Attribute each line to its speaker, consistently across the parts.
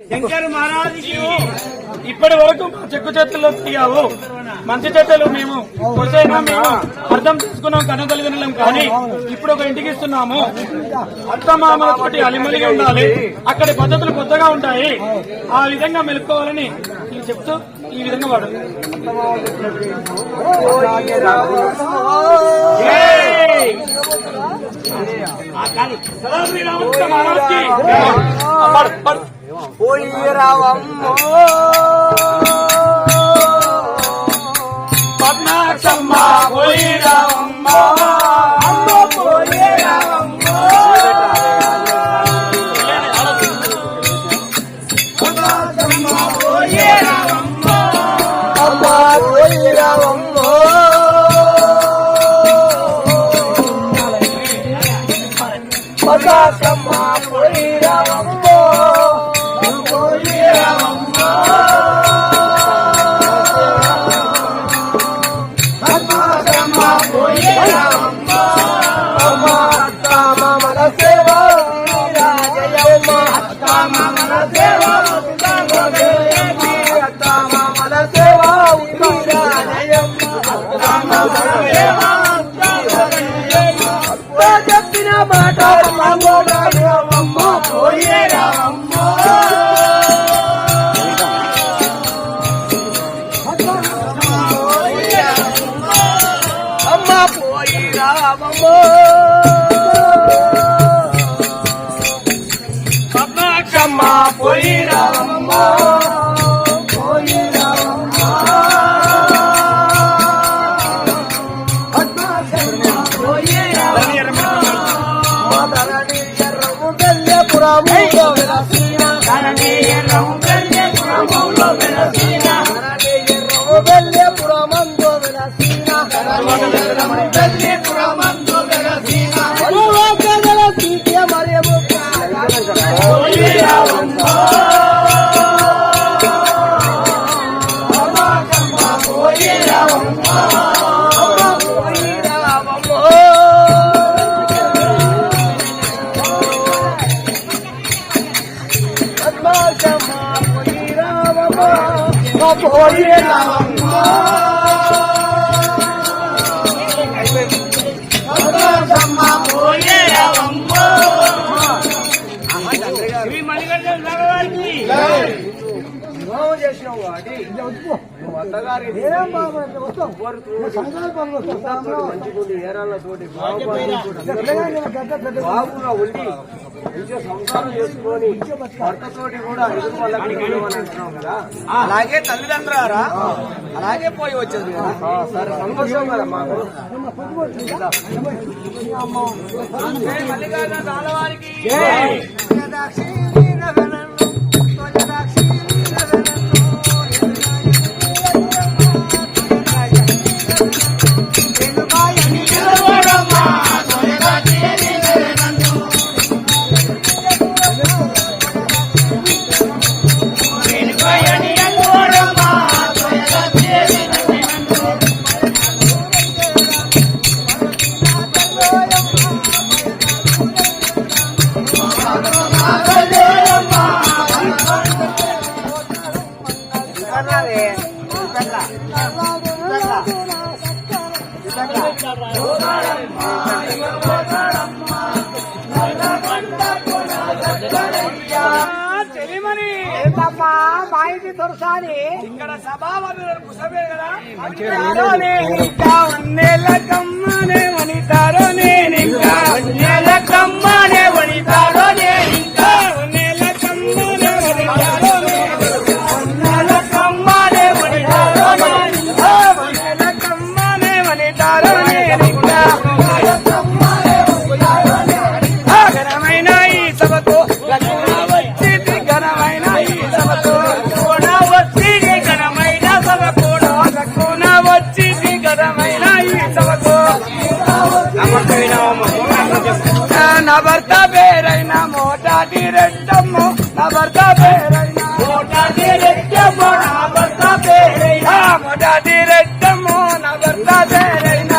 Speaker 1: శంకర్ మహారాజుకి ఇప్పటి వరకు మా చెక్కు చేతుల్లో తీయావు మంచి చెట్టలు మేము కొసైనా మేము అర్థం చేసుకున్నాం కనగలిగినాం కానీ ఇప్పుడు ఒక ఇంటికి ఇస్తున్నాము. అత్త మామలతోటి అలిమలిగి ఉండాలి. అక్కడి పద్ధతులు కొత్తగా ఉంటాయి. ఆ విధంగా మెలుపుకోవాలని నేను చెప్తూ ఈ విధంగా వాడు. పడు.
Speaker 2: పోయి రావమ్మో
Speaker 1: పద్మాక్షమ్మ
Speaker 2: చెప్పిన మాట అమ్మ పోయే రామ ధరణి చేసినావు వాటి? నువ్వు అత్తగారి మంచిగుండి ఏరాళ్ళతోటి బాగుగా ఉండి మంచిగా సంసారం చేసుకొని భర్తతోటి కూడా ఎదురు వాళ్ళకి ఇవ్వమని అంటున్నావు కదా? అలాగే తల్లిదండ్రులారా? అలాగే పోయి వచ్చేది కదా? సరే సంతోషం కదా మాకు. మల్లికార్జున రాళ్ళవారికి దొరసాని
Speaker 1: ఇక్కడ కుసబే కదా.
Speaker 2: వనితారో నేనింకా వన్నెల మోటాటి రెడ్డమ్మ నా భర్త పేరైన మోటాటి రెడ్డమ్మ నా భర్త పేరైన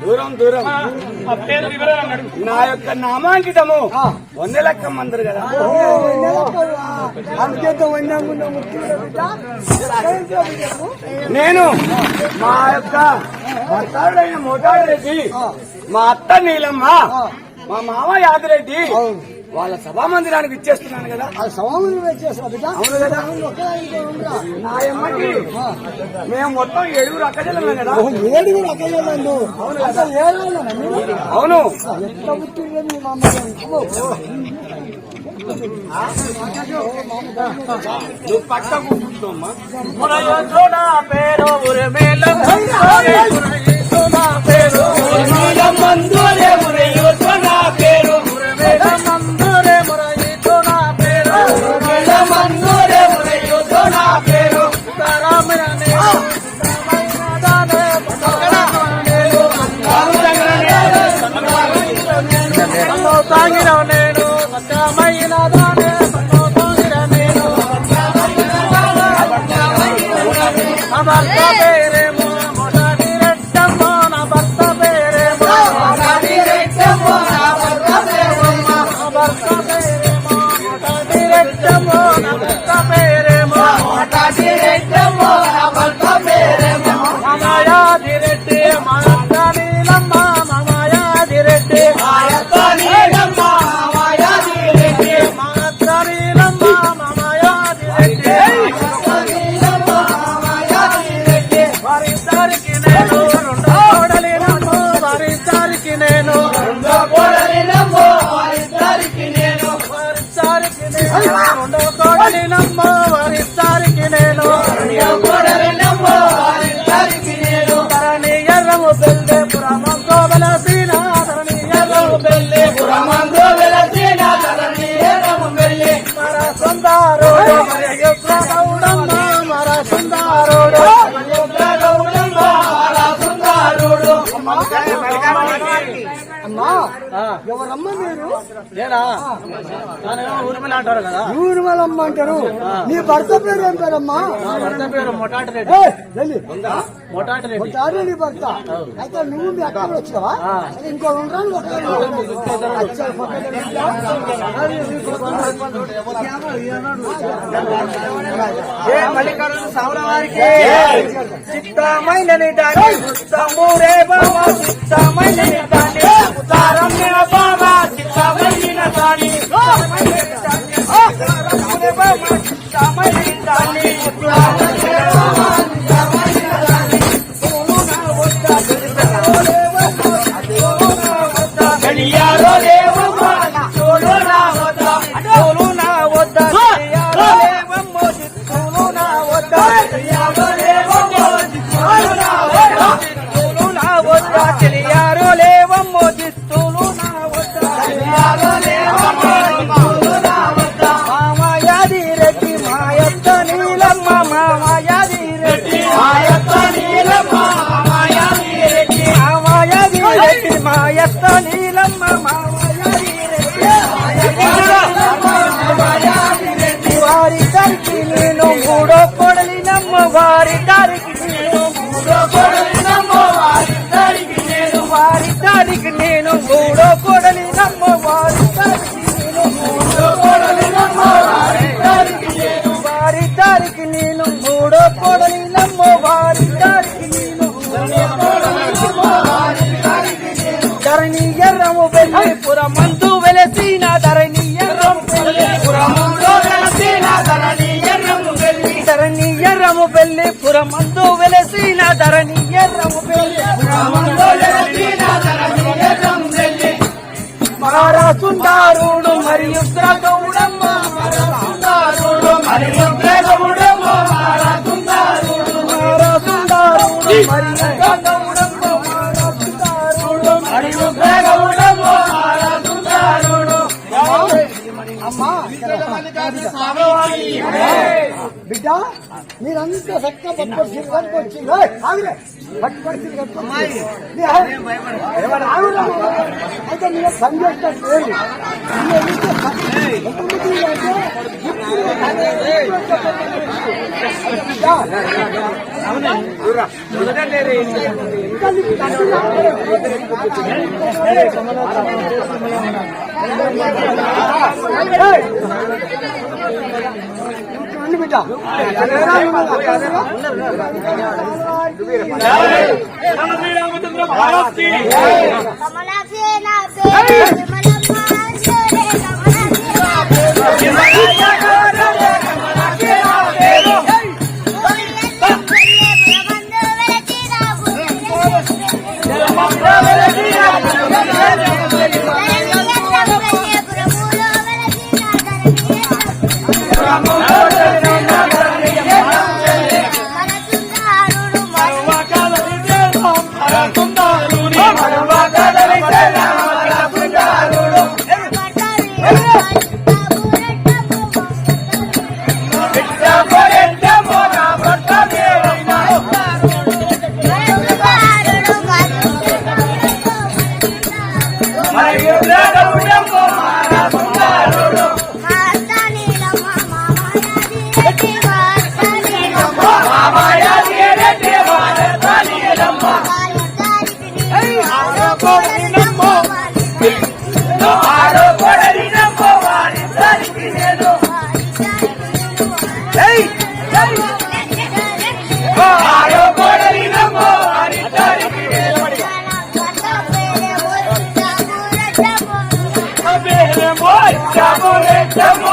Speaker 3: దూరం దూరం. నా యొక్క నామాంకితము. వంద లెక్క మందరు కదా. నేను మా యొక్క భర్తాడైన మోటాడు రెడ్డి మా అత్త నీలమ్మ మా మామ యాదిరెడ్డి వాళ్ళ సభా మందిరానికి ఇచ్చేస్తున్నాను కదా.
Speaker 4: ఆ సవాములు వచ్చేసా బిడ్డ?
Speaker 3: అవును కదా. నా అమ్మకి మేము మొత్తం ఏడుగురు అక్కజలమే కదా.
Speaker 4: ఏడుగురు
Speaker 3: అవును
Speaker 4: ఎట్లా పుట్టిండ్రు మీ మామ
Speaker 3: నువ్వు పక్కకు కూర్చోమ్మా
Speaker 5: పేరు ఉరిమేల పేరు
Speaker 3: మందులే మురయ్యో నా
Speaker 5: తాగిన రెండో కోడలినమ్మ
Speaker 4: అమ్మా ఎవరమ్మ మీరు?
Speaker 5: నేనా? నానేమో ఊర్మిళ అంటారు కదా.
Speaker 4: నీ భర్త పేరు ఏం పేరమ్మా
Speaker 5: భర్త పేరు మొటాటి రెడ్డి.
Speaker 4: ఏయ్, వెళ్ళి.
Speaker 5: మొటాటి రెడ్డి.
Speaker 4: ఒకసారి నీ భర్త. అయితే నువ్వు మీ అక్కడ వచ్చావా ఇంకో ఉండరాను
Speaker 3: చిత్తమైన దాని ఉత్తమూరే బాబా చిత్తమైన దాని ఉతారమ్య బాబా చిత్తమైన దాని చిత్తమైన పురమందు వెలసిన ధరణి ఎర్రము వెళ్ళి పురమందు వెలసిన ధరణి ఎర్రము పెళ్ళి ధరణి ఎర్రము వెళ్ళి పురమందు వెలసిన ధరణి ఎర్రము
Speaker 5: బిడ్డ మీరంతా చక్కగా పట్టుకొని తిరగడానికి వచ్చింది ఆవిడే పట్టుకొని తిరగడానికి అయితే మీరు పని చేసినట్టు లేదు. మీరు ఎందుకు పని- ఎంతమంది అంటే ఇంకా నీకు తక్కువ రండి బిడ్డ
Speaker 6: శ్రీరామచంద్ర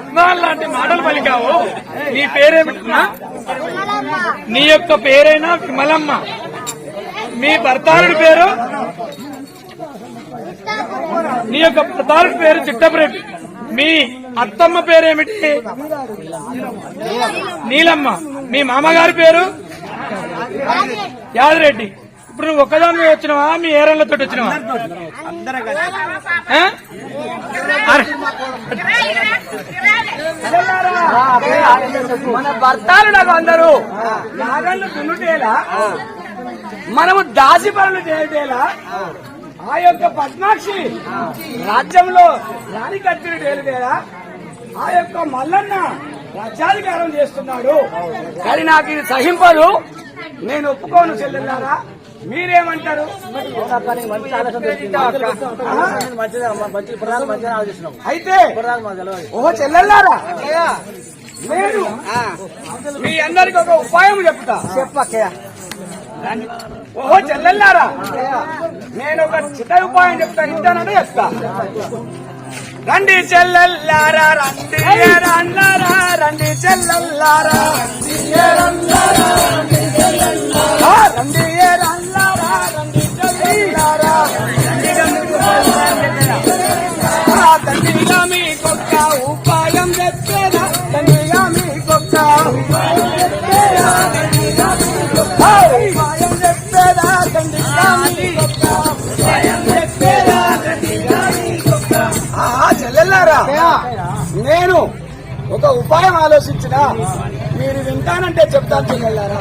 Speaker 6: రత్నాలు లాంటి మాటలు పలికావు. నీ పేరేమిటన్నా? నీ యొక్క పేరైనా విమలమ్మ. మీ భర్తారుడి పేరు? నీ యొక్క భర్తారుడి పేరు చిట్టపురెడ్డి. మీ అత్తమ్మ పేరేమిటి? నీలమ్మ. మీ మామగారి పేరు? యాదిరెడ్డి ఇప్పుడు నువ్వు ఒక్కదాని వచ్చినావా? మీ ఏరన్లతో వచ్చినావా?
Speaker 2: మన భర్తలు నాకు అందరూ. నాగళ్ళు దున్నుటేలా? మనము దాసి పనులు చేయటేలా? ఆ యొక్క పద్మాక్షి రాజ్యంలో రాణి కత్తిరి తేలితేలా? ఆ యొక్క మల్లన్న రాజ్యాధికారం చేస్తున్నాడు. కానీ నాకు ఇది సహింపదు. నేను ఒప్పుకోను చెల్లెల్లారా. మీరేమంటారు? అయితే ఓ చెల్లెల్లారా? నేను మీ అందరికి ఒక ఉపాయం చెప్తా. చెప్పక్కయ్య ఓహో చెల్లెల్లారా? నేను ఒక చిన్న ఉపాయం చెప్తా ఇంటానంటే చెప్తా. రండి చెల్లెల్లారా రండి అన్నారా రండి చెల్లెల్లారా. ఆ, రండి ఏ రండి చెల్లెల్లారా. చెల్లెల్లారా నేను ఒక ఉపాయం ఆలోచించిన మీరు వింటానంటే చెప్తాను చెల్లెల్లారా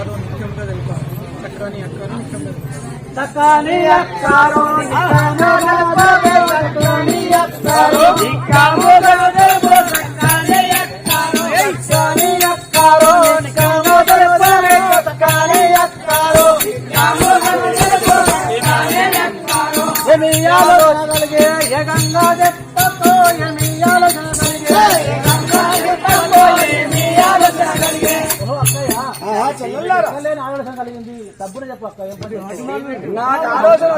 Speaker 2: తకాని అక్కారో నికానో తకాని అక్కారో తకాని అక్కారో తకాని అక్కారో ఎమియాలో నడగలిగే ఏకంగా చెత్తతో ఎమియాలో నడగలిగే ఏకంగా చెత్తతో ఎమియాలో నడగలిగే ఓ అక్కయ్య చెల్లెల్లారా
Speaker 5: ఆలోచన కలిగింది. డబ్బులు ఏం?
Speaker 2: నాకు ఆలోచన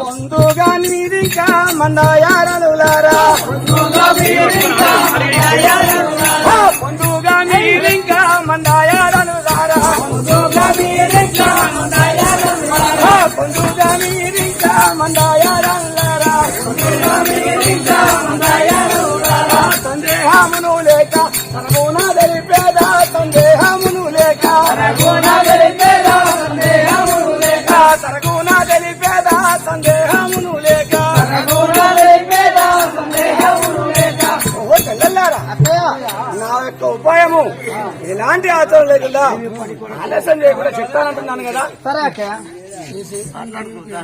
Speaker 2: పొందుగా మీరింకా మందాయారలులారా. పొందుగా మీరింకా పొందుగా మీరింకా మందాయారలులారా సందేహమును లేక తనగుణ తెలిపేద సందేహమును లేక? తనగుణ తెలిపేద సందేహమును లేక? తనగుణ తెలిపేద సందేహమును లేక? తెలిపేద సందేహమును లేక? ఓ చెల్లెల్లారా నా యొక్క ఉపాయము ఎలాంటి ఆచరణ లేకుండా ఆలస్యం చేయకుండా చెప్తానంటున్నాను కదా.
Speaker 5: సరే అక్క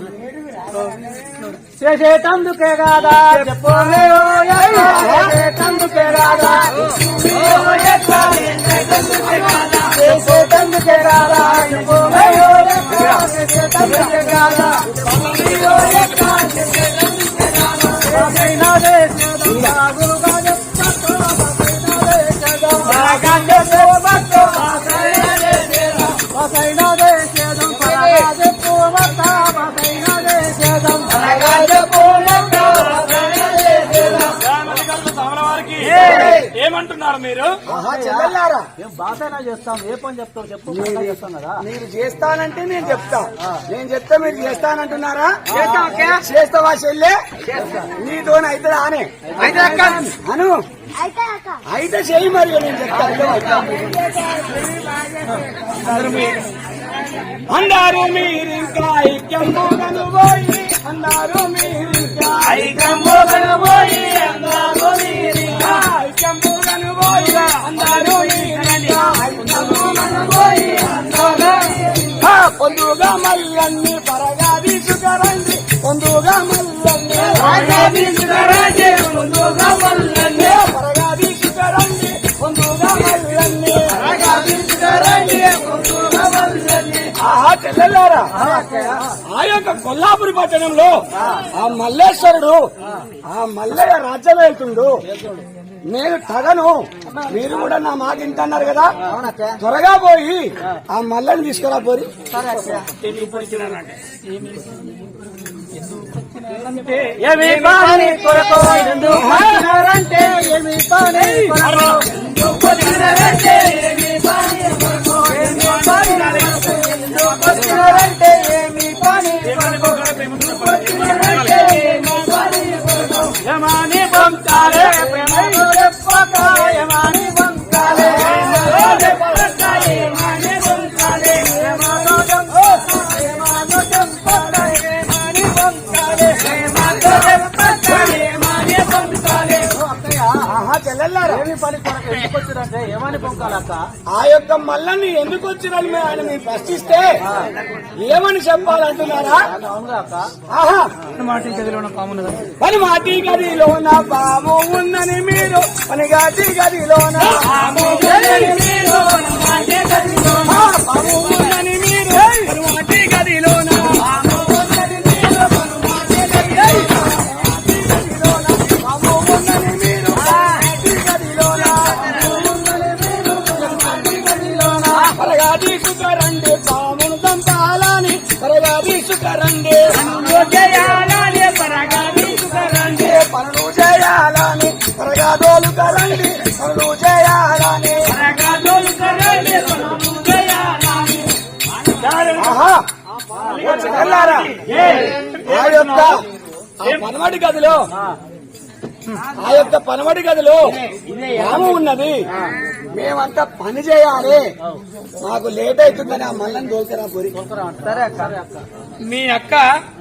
Speaker 5: చేసేటందుకే కాదా చెప్పేటందుకే కాదా చేసేటందుకే కాదా చేసేటందుకే కాదా బాసైనా దేశం గురుగా
Speaker 6: ఏమంటున్నారు మీరు?
Speaker 2: చెల్లెల్లారా
Speaker 5: బాసైనా చేస్తాం. ఏ పని చెప్తావు చెప్పు చేస్తాం కదా.
Speaker 2: మీరు చేస్తానంటే నేను చెప్తా. నేను చెప్తే మీరు చేస్తానంటున్నారా? చేస్తావా చెల్లె? నీతో అయితే ఆనే? అయితే అక్క? అను.
Speaker 7: అయితే
Speaker 2: చెయ్యి మరి నేను చెప్తా. అన్నారు మీరింకా పోయి అన్నారు మీరింకా పొందుగా మల్లన్ని పరగా తీసుకురండి పొందుగా మల్లన్ని పరగా తీసుకురండి పొందుగా మల్లన్ని పరగా తీసుకురండి పొందుగా మల్లన్ని పరగా తీసుకురండి పొందుగా మల్లన్ని. ఆహా చెల్లెల్లారా ఆ యొక్క కొల్లాపురి పట్టణంలో ఆ మల్లేశ్వరుడు ఆ మల్లయ్య రాజ్యం వెళ్తుండు. నేను తగను. మీరు కూడా నా మాట వింటున్నారు కదా? త్వరగా పోయి ఆ మల్లని తీసుకురా పోరి.
Speaker 5: ఏమి పని కొరకు ఎందుకు ఏమి పని కొరకు ఎందుకు వచ్చినారంటే ఏమి పని
Speaker 2: ఆ యొక్క మల్లని ఎందుకు వచ్చిరని మీ ఆయన మీరు ప్రశ్నిస్తే ఏమని చెప్పాలంటున్నారా?
Speaker 6: మాటి గదిలో ఉన్న పామున్నదా
Speaker 2: పని మాటి గదిలోన పాము ఉందని మీరు పని గాటి గదిలోన. పాము ఉందని మీరు ఆ యొక్క పనమటి గదిలో ఆ యొక్క పనమటి గదిలో పాము ఉన్నది. మేమంతా పని చేయాలి. మాకు లేట్ అవుతుందని ఆ మల్లని పోరి
Speaker 5: అక్క.
Speaker 6: మీ అక్క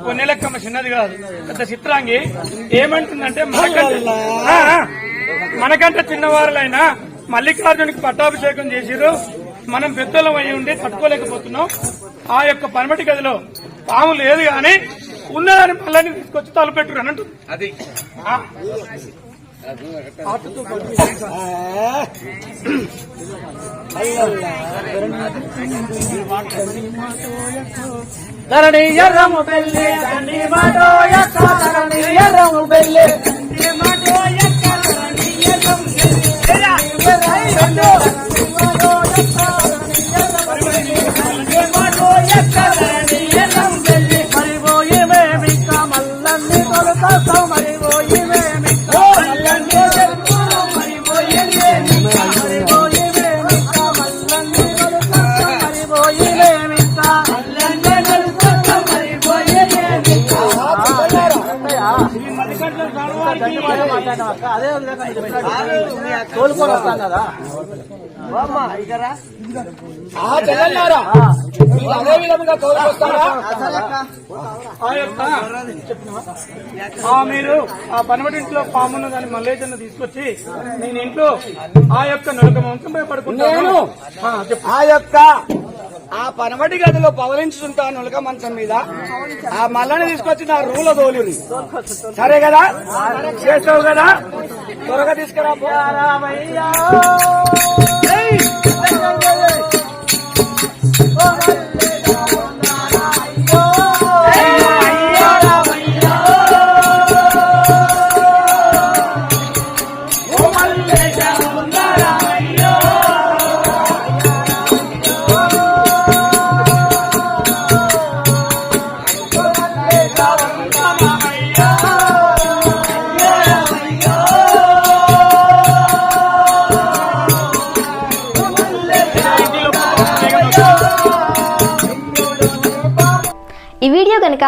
Speaker 6: కొన్నెలక్కమ్మ చిన్నది కాదు. పెద్ద చిత్రాంగి. ఏమంటుందంటే. మనకంటే చిన్నవారులైనా మల్లికార్జునికి పట్టాభిషేకం చేసిరు మనం పెద్దలం అయి ఉండి తట్టుకోలేకపోతున్నాం. ఆ యొక్క పనమటి గదిలో పాము లేదు గాని ఉన్నదాని మళ్ళీ తీసుకొచ్చి తలపెట్టురు అని అంటుంది అది.
Speaker 5: ధరణి ఎర్రము బెల్లి ధరణి మాటో యొక్క ధరణి ఎర్రము బెల్లి. ధరణి మాటో యొక్క ధరణి ఎర్రము బెల్లి. తోలుకొని కదా
Speaker 2: అదే విధంగా తోలుకొస్తారా
Speaker 1: మీరు ఆ పనవటింట్లో పామును దాని మల్లేజన్న తీసుకొచ్చి నేను ఇంట్లో ఆ యొక్క నడక వంశంపై పడుకుంటాను. ఆ
Speaker 2: యొక్క ఆ పనవటి గదిలో పవలించుతుంటాను నులక మంచం మీద. ఆ మల్లని తీసుకొచ్చి నా రూమ్లో తోలింది సరే కదా? చేస్తావు కదా? త్వరగా తీసుకురా.